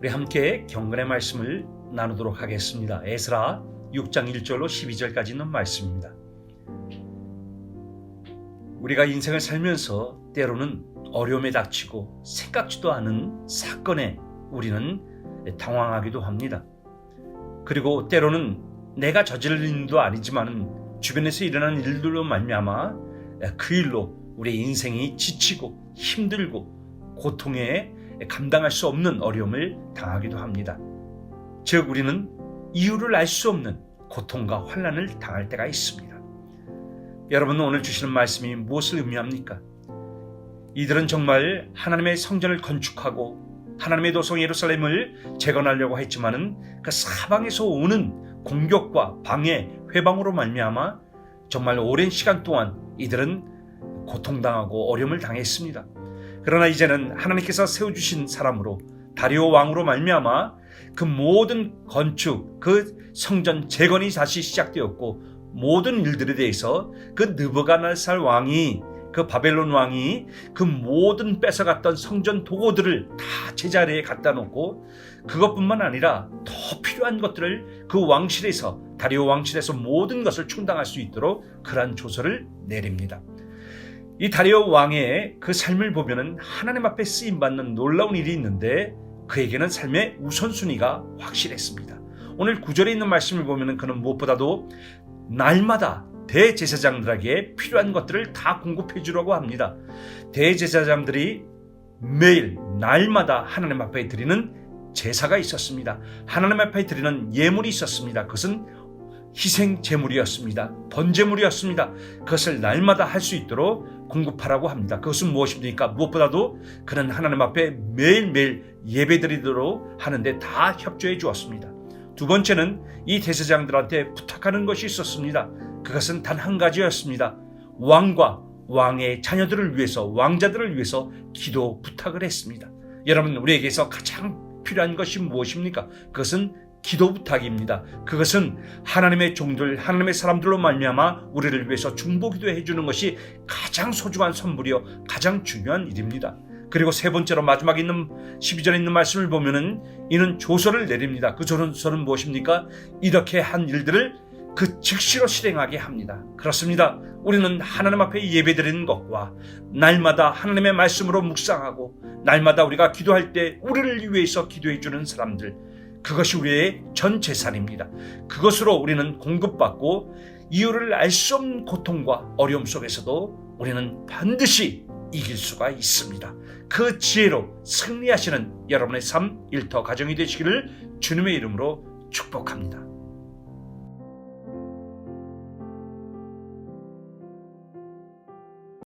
우리 함께 경건의 말씀을 나누도록 하겠습니다. 에스라 6장 1절로 12절까지 있는 말씀입니다. 우리가 인생을 살면서 때로는 어려움에 닥치고 생각지도 않은 사건에 우리는 당황하기도 합니다. 그리고 때로는 내가 저지른 일도 아니지만 주변에서 일어나는 일들로 말미암아 그 일로 우리의 인생이 지치고 힘들고 고통에 감당할 수 없는 어려움을 당하기도 합니다. 즉 우리는 이유를 알 수 없는 고통과 환란을 당할 때가 있습니다. 여러분 오늘 주시는 말씀이 무엇을 의미합니까? 이들은 정말 하나님의 성전을 건축하고 하나님의 도성 예루살렘을 재건하려고 했지만은 그 사방에서 오는 공격과 방해, 회방으로 말미암아 정말 오랜 시간 동안 이들은 고통당하고 어려움을 당했습니다. 그러나 이제는 하나님께서 세워주신 사람으로 다리오 왕으로 말미암아 그 모든 건축, 그 성전 재건이 다시 시작되었고 모든 일들에 대해서 그 느부갓네살 왕이 그 바벨론 왕이 그 모든 뺏어갔던 성전 도구들을 다 제자리에 갖다 놓고 그것뿐만 아니라 더 필요한 것들을 그 왕실에서 다리오 왕실에서 모든 것을 충당할 수 있도록 그러한 조서를 내립니다. 이 다리오 왕의 그 삶을 보면은 하나님 앞에 쓰임 받는 놀라운 일이 있는데 그에게는 삶의 우선순위가 확실했습니다. 오늘 구절에 있는 말씀을 보면은 그는 무엇보다도 날마다 대제사장들에게 필요한 것들을 다 공급해 주려고 합니다. 대제사장들이 매일 날마다 하나님 앞에 드리는 제사가 있었습니다. 하나님 앞에 드리는 예물이 있었습니다. 그것은 희생 제물이었습니다. 번제물이었습니다. 그것을 날마다 할 수 있도록 공급하라고 합니다. 그것은 무엇입니까? 무엇보다도 그는 하나님 앞에 매일매일 예배드리도록 하는데 다 협조해 주었습니다. 두 번째는 이 대제장들한테 부탁하는 것이 있었습니다. 그것은 단 한 가지였습니다. 왕과 왕의 자녀들을 위해서 왕자들을 위해서 기도 부탁을 했습니다. 여러분 우리에게서 가장 필요한 것이 무엇입니까? 그것은 기도 부탁입니다. 그것은 하나님의 종들, 하나님의 사람들로 말미암아 우리를 위해서 중보기도 해주는 것이 가장 소중한 선물이요, 가장 중요한 일입니다. 그리고 세 번째로 마지막에 있는 12절에 있는 말씀을 보면은 이는 조서를 내립니다. 그 조서는 무엇입니까? 이렇게 한 일들을 그 즉시로 실행하게 합니다. 그렇습니다. 우리는 하나님 앞에 예배드리는 것과 날마다 하나님의 말씀으로 묵상하고 날마다 우리가 기도할 때 우리를 위해서 기도해 주는 사람들 그것이 우리의 전 재산입니다. 그것으로 우리는 공급받고 이유를 알 수 없는 고통과 어려움 속에서도 우리는 반드시 이길 수가 있습니다. 그 지혜로 승리하시는 여러분의 삶 일터 가정이 되시기를 주님의 이름으로 축복합니다.